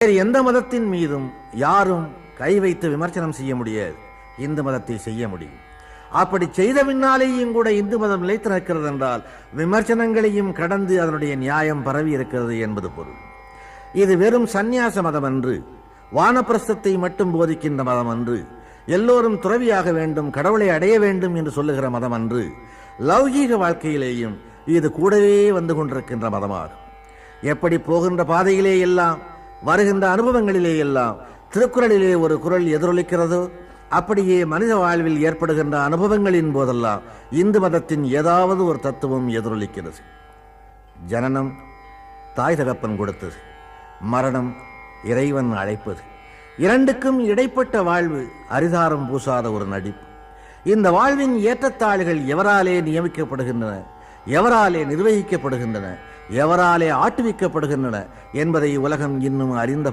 வேறு எந்த மதத்தின் மீதும் யாரும் கை வைத்து விமர்சனம் செய்ய முடியாது. இந்து மதத்தை செய்ய முடியும். அப்படி செய்த பின்னாலேயும் கூட இந்து மதம் நிலைத்து நிற்கிறது என்றால் விமர்சனங்களையும் கடந்து அதனுடைய நியாயம் பரவி இருக்கிறது என்பது பொருள். இது வெறும் சந்நியாச மதம் என்று வானப்பிரஸ்தத்தை மட்டும் போதிக்கின்ற மதம் அன்று எல்லோரும் துறவியாக வேண்டும் கடவுளை அடைய வேண்டும் என்று சொல்லுகிற மதம் அன்று லௌகீக வாழ்க்கையிலேயும் இது கூடவே வந்து கொண்டிருக்கின்ற மதமாகும். எப்படி போகின்ற பாதையிலே எல்லாம் வருகின்ற அனுபவங்களிலே எல்லாம் திருக்குறளிலே ஒரு குரல் எதிரொலிக்கிறதோ. அப்படியே மனித வாழ்வில் ஏற்படுகின்ற அனுபவங்களின் போதெல்லாம் இந்து மதத்தின் ஏதாவது ஒரு தத்துவம் எதிரொலிக்கிறது. ஜனனம் தாய் தகப்பன் கொடுத்தது. மரணம் இறைவன் அழைப்பது. இரண்டுக்கும் இடைப்பட்ட வாழ்வு அரிதாரம் பூசாத ஒரு நடிப்பு. இந்த வாழ்வின் ஏற்றத்தாழ்கள் எவராலே நியமிக்கப்படுகின்றன? எவராலே நிர்வகிக்கப்படுகின்றன? எவராலே ஆட்டுவிக்கப்படுகின்றன என்பதை உலகம் இன்னும் அறிந்த